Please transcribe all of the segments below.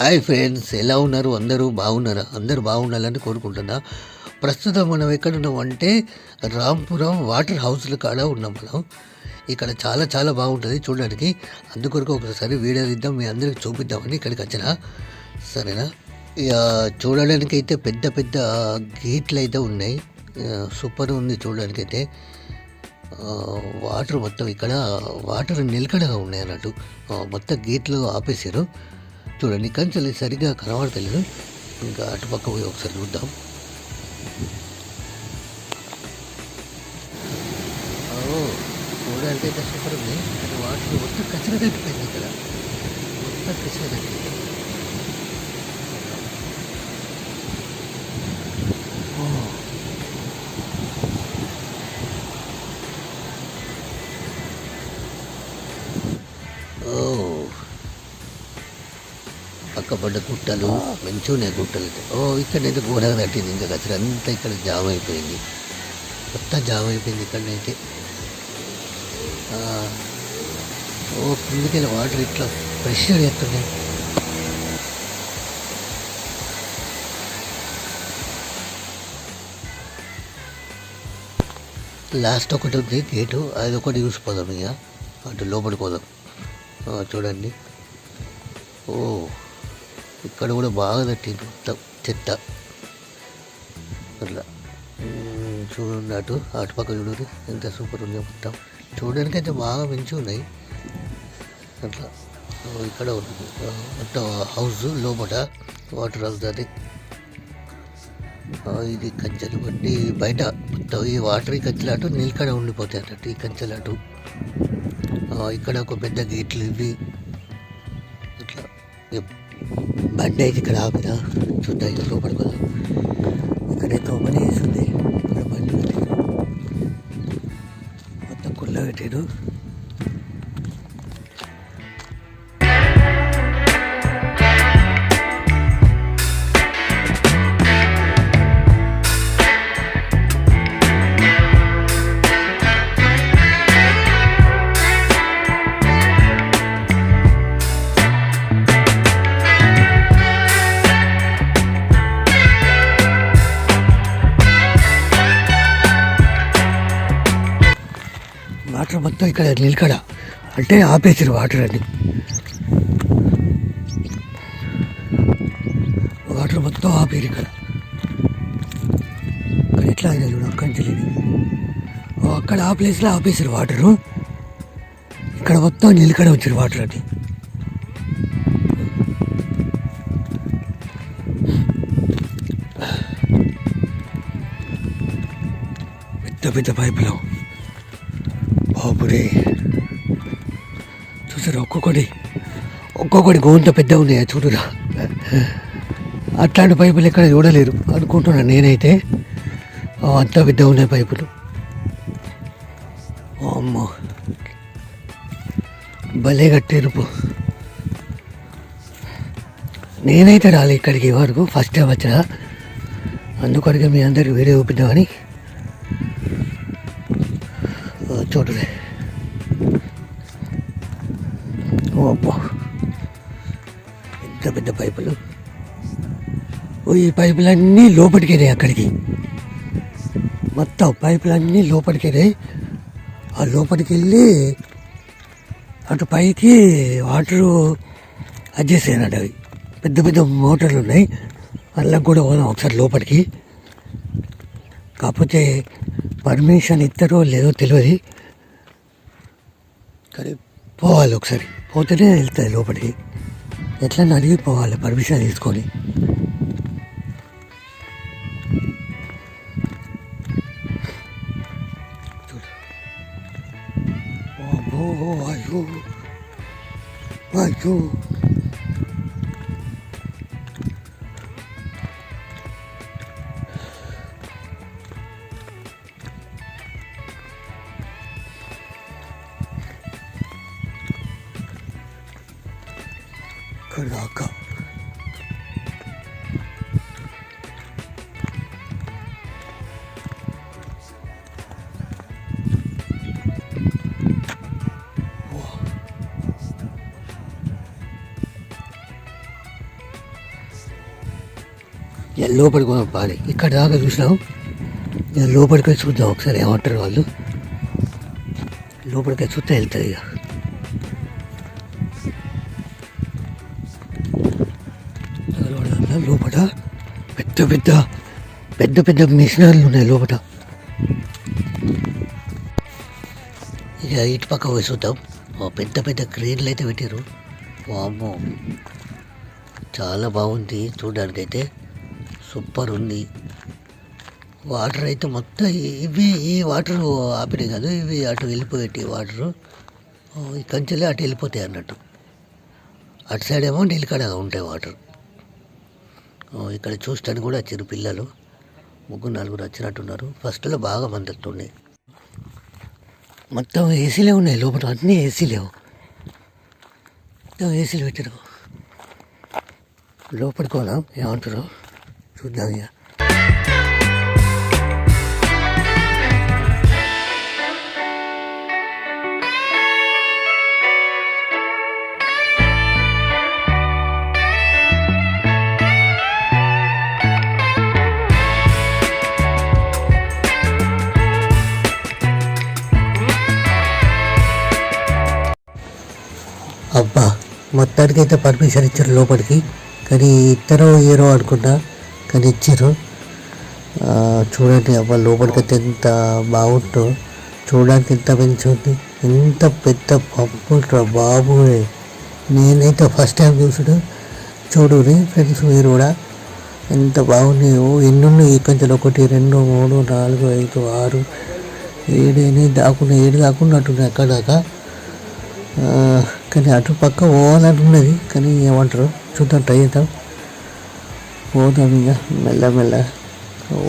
Hi friends ఎలా ఉన్నారు? అందరూ బాగున్నారా? అందరూ బాగుండాలని కోరుకుంటున్నా. ప్రస్తుతం మనం ఎక్కడ ఉన్నాం అంటే రాంపురం వాటర్ హౌస్ల కాడ ఉన్నాం మనం. ఇక్కడ చాలా చాలా బాగుంటుంది చూడడానికి. అందుకొరకు ఒకసారి వీడియో ఇద్దాం మీ అందరికి చూపిద్దామని ఇక్కడికి వచ్చిన. సరేనా? ఇక చూడడానికి అయితే పెద్ద పెద్ద గేట్లు అయితే ఉన్నాయి సూపర్ ఉంది చూడడానికి అయితే వాటర్ మొత్తం ఇక్కడ వాటర్ నిలకడగా ఉన్నాయి అన్నట్టు. మొత్తం గేట్లు ఆపేసారు చూడండి కంచెలు సరిగ్గా కనబడతలేదు. ఇంకా అటుపక్క పోయి ఒకసారి చూద్దాం. ఓ, కష్టపడింది. అయితే వాటర్ మొత్తం కచ్చర తట్టిపోయింది ఇక్కడ. మొత్తం కచ్చర తట్టింది పడ్డ గుట్టలు మంచిగా ఉన్నాయి గుట్టలు అయితే. ఓ ఇక్కడైతే ఘోరంగా కట్టింది ఇంకా కచ్చర. అంతా ఇక్కడ జామ్ అయిపోయింది మొత్తం జామ్ అయిపోయింది ఇక్కడైతే ఓ కిందకెళ్ళి వాటర్ ఇట్లా ప్రెషర్ ఎత్తున్నాయి లాస్ట్ ఒకటి ఉంది గేటు. అది ఒకటి చూసిపోదాం ఇక. అటు లోపలికి పోదాం. చూడండి. ఓ. ఇక్కడ కూడా బాగా తట్టిండు మొత్తం చెత్త. అట్లా. చూడండి అటు అటు పక్క చూడండి. ఎంత సూపర్ ఉంది మొత్తం. చూడడానికి అయితే బాగా మంచి ఉన్నాయి. అట్లా. ఇక్కడ ఉంటుంది మొత్తం హౌస్ లోపల వాటర్ హౌస్ అది ఇది కంచెలు బట్టి బయట మొత్తం ఈ వాటర్ ఈ కంచెలు అటు నీళ్ళకడ ఉండిపోతాయి అన్నట్టు ఈ కంచెలు అటు. ఇక్కడ ఒక పెద్ద గేట్లు ఇవి. ఇట్లా బండి అయితే ఇక్కడ ఆపిన చూద్దాం ఇక లోపలికి పోదాం ఇక్కడైతే ఓపెన్ చేసింది ఇక్కడ బండి పెట్టారు మొత్తం కుళ్ళ పెట్టాడు మొత్తం ఇక్కడ నిలకడ. అంటే ఆపేసారు వాటర్ అని వాటర్ మొత్తం ఆపేరు ఇక్కడ. ఇక్కడ ఎట్లా అయినా చూడు అక్కడ తెలియదు అక్కడ ఆ ప్లేస్లో ఆపేసారు వాటరు. ఇక్కడ మొత్తం నిలకడ వచ్చారు వాటర్ అని పెద్ద పెద్ద పైపులు. చూసారు ఒక్కొక్కటి ఒక్కొక్కటి గోంత పెద్ద ఉన్నాయా చూడురా. అట్లాంటి పైపులు ఎక్కడ చూడలేరు. అనుకుంటున్నాను నేనైతే. అంత పెద్ద ఉన్నాయి పైపులు. అమ్మో. భలే కట్టేరుపు నేనైతే రాలే ఇక్కడికి వరకు. ఫస్ట్ టైం వచ్చిన. అందుకడిగా మీ అందరికి వీడియో చూపిద్దామని. చూడలే. పెద్ద పైపులు. ఈ పైపులన్నీ లోపలికెళ్ళాయి అక్కడికి. మొత్తం పైపులన్నీ లోపలికెళ్ళాయి ఆ లోపలికి వెళ్ళి అటు పైకి వాటరు అడ్జస్ట్ అవి. పెద్ద పెద్ద మోటార్లు ఉన్నాయి అందులోకి కూడా పోదాం ఒకసారి లోపలికి కాకపోతే పర్మిషన్ ఇస్తారో లేదో తెలియదు కానీ పోవాలి ఒకసారి. పోతేనే వెళ్తుంది లోపలికి ఎట్లా అడిగి పోవాలి? పర్మిషన్ తీసుకొని. చూడు. అబ్బో, అయ్యో. అయ్యో. లోపలికి పోదాం ఇక్కడ దాకా చూసినాం లోపలికి చూద్దాం ఒకసారి ఏమంటారు వాళ్ళు? లోపలికి చూస్తే వెళ్తుంది ఇక. లోపల పెద్ద పెద్ద పెద్ద పెద్ద మిషనరీలు ఉన్నాయి లోపల. ఇక ఇటు పక్క పోయి చూద్దాం. పెద్ద పెద్ద క్రేన్లు అయితే పెట్టారు వామ్మో. చాలా బాగుంది చూడడానికైతే. సూపర్ ఉంది వాటర్ అయితే మొత్తం ఇవి ఈ వాటర్ ఆపినాయి కాదు ఇవి అటు వెళ్ళిపోయేటి వాటరు. ఈ కంచెలే అటు వెళ్ళిపోతాయి అన్నట్టు. అటు సైడ్ ఏమో నీళ్ళకాడ ఉంటాయి వాటర్. ఇక్కడ చూస్తాను కూడా వచ్చారు పిల్లలు. ముగ్గురు నలుగురు వచ్చినట్టున్నారు. ఫస్ట్లో బాగా మంది వస్తున్నాయి మొత్తం ఏసీలే ఉన్నాయి లోపల అన్నీ ఏసీలేవు మొత్తం ఏసీలు పెట్టారు. లోపలికోనా ఏమంటారు? చూద్దాం ఇక అబ్బా మొత్తానికి అయితే పర్మిషన్ ఇచ్చారు లోపలికి. కానీ ఇద్దరు ఏరో అనుకున్నా కానీ ఇచ్చారు చూడండి అబ్బా లోపలికి అయితే ఎంత బాగుందో చూడడానికి ఎంత పెంచుంది ఉంది. ఎంత పెద్ద పంపు బాబు నేనైతే ఫస్ట్ టైం చూసుడు చూడు ఫ్రెండ్స్ మీరు కూడా. ఎంత బాగున్నాయో. ఎన్నున్నాయి కొంచెం ఒకటి రెండు మూడు నాలుగు ఐదు ఆరు ఏడు ఎనిమిది దాకున్నా ఏడు దాకున్నట్టున్నాయి అక్కడ దాకా. కానీ అటు పక్క పోవాలంటున్నది ఉన్నది కానీ ఏమంటారు? చూద్దాం ట్రై చేద్దాం. పోదాం ఇక మెల్ల మెల్ల.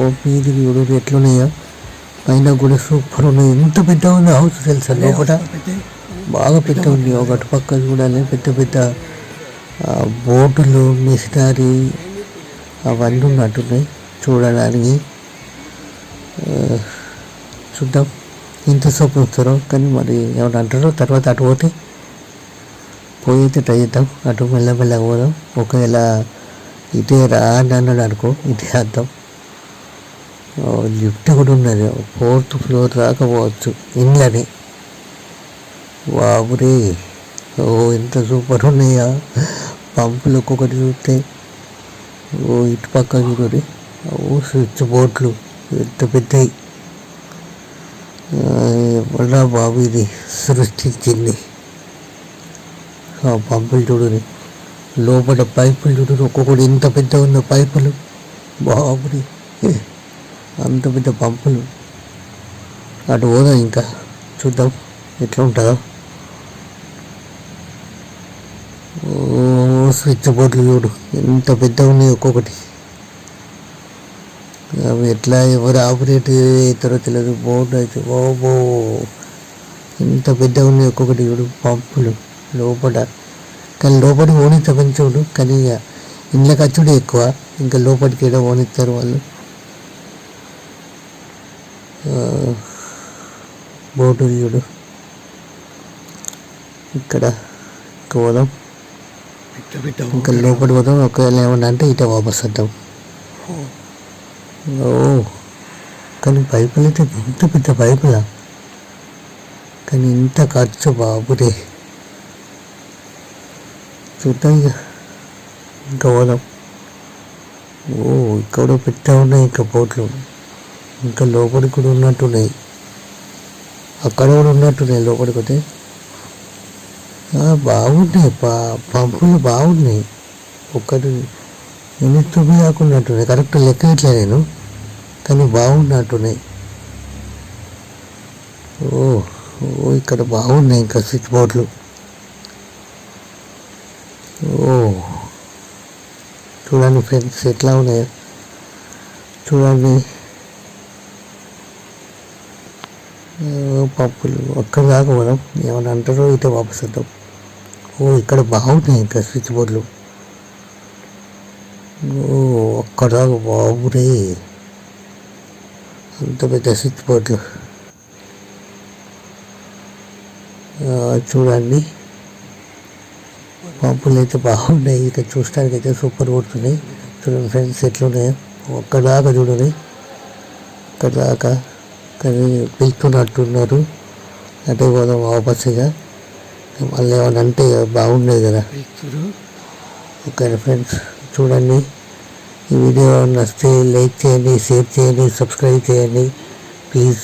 ఓ మీది చూడు ఎట్లున్నాయో. పైన కూడా సూపర్ ఉన్నాయి. ఎంత పెద్ద ఉంది హౌస్ తెలుసా లోపల బాగా పెద్ద ఉంది. ఒకటి పక్క చూడాలి. పెద్ద పెద్ద బోటులు మిషనరీ అవన్నీ ఉన్నట్టున్నాయి చూడడానికి. చూద్దాం. ఎంతసేపు వస్తారో? కానీ మరి ఏమైనా అంటారో? తర్వాత అటు పోతే పోయి అయితే ట్రై చేద్దాం. అటు మెల్లమెల్లగా పోదాం. ఒకవేళ ఇదే రా అని అన్నాడు అనుకో ఇదే అర్థం. లిఫ్ట్ కూడా ఉన్నది. ఫోర్త్ ఫ్లోర్ రాకపోవచ్చు ఇండ్లని బాబురే ఓ ఎంత సూపర్ ఉన్నాయా? పంపులు ఒక్కొక్కటి చూస్తే. ఓ ఇటు పక్క చూడండి ఓ స్విచ్ బోర్డులు ఎంత పెద్దవి ఎవరా బాబు ఇది సృష్టించింది? ఆ పంపులు చూడని లోపల పైపులు ఒక్కొక్కటి ఇంత పెద్ద ఉన్న పైపులు. బాబుడి అంత పెద్ద పంపులు. అటు పోదాం ఇంకా. చూద్దాం. ఎట్లా ఉంటుందో. స్విచ్ బోర్డులు చూడు. ఎంత పెద్ద ఉన్నాయి ఒక్కొక్కటి. అవి ఎట్లా ఎవరు ఆపరేట్ అవుతారో తెలియదు బోర్డు అయితే ఓబో ఇంత పెద్ద ఉన్నాయి ఒక్కొక్కటి చూడు పంపులు లోపల. కానీ లోపలికి ఓనిస్తారు మంచోడు కానీ ఇక ఇండ్ల ఖర్చుడే ఎక్కువ. ఇంకా లోపలికి ఏదో ఓనిస్తారు వాళ్ళు. బోటు చూడు. ఇక్కడ ఇంకా పోదాం. ఇంకా లోపలికి పోదాం. ఒకవేళ ఏమన్నా అంటే ఇట వాపస్ వద్దాం. ఓ. కానీ పైపులు అయితే ఎంత పెద్ద పైపులా. కానీ ఇంత ఖర్చు బాబురే. చూద్దాం ఇక ఇంకా పోదాం. ఓ ఇక్కడ పెట్టా ఉన్నాయి ఇంకా బోట్లు. ఇంకా లోపలికి కూడా ఉన్నట్టున్నాయి. అక్కడ కూడా ఉన్నట్టున్నాయి లోపలికి పోతే బాగున్నాయి. పా పంపులు బాగున్నాయి. ఒక్కటి ఎన్ని తొమ్మిది కాకున్నట్టున్నాయి కరెక్ట్ లెక్క ఇట్లా నేను. కానీ బాగున్నట్టున్నాయి. ఓ ఓ ఇక్కడ బాగున్నాయి ఇంకా స్విచ్ బోర్డులు. ఓ చూడండి ఫ్రెండ్స్ ఎట్లా ఉన్నాయో చూడండి ఓ, పప్పులు అక్కడ దాకా పోదాం ఏమైనా అంటారో ఇటే వాపస్ వద్దాం ఓ ఇక్కడ బాగున్నాయి ఇంకా స్విచ్ బోర్డులు ఓ అక్కడ దాకా బాబురే అంత పెద్ద స్విచ్ బోర్డులు ఆ, చూడండి పంపులు అయితే బాగున్నాయి. ఇక చూడడానికి అయితే సూపర్ కొడుతున్నాయి చూడండి ఫ్రెండ్స్ ఎట్లున్నాయి. ఒక్కదాకా చూడండి. ఒక్కదాకా కానీ పిలుస్తున్నట్టున్నారు అంటే పోదాం వాపస్గా మళ్ళీ ఏమైనా అంటే బాగుండేది కదా. ఓకే ఫ్రెండ్స్ చూడండి. ఈ వీడియో నచ్చితే లైక్ చేయండి షేర్ చేయండి సబ్స్క్రైబ్ చేయండి. ప్లీజ్.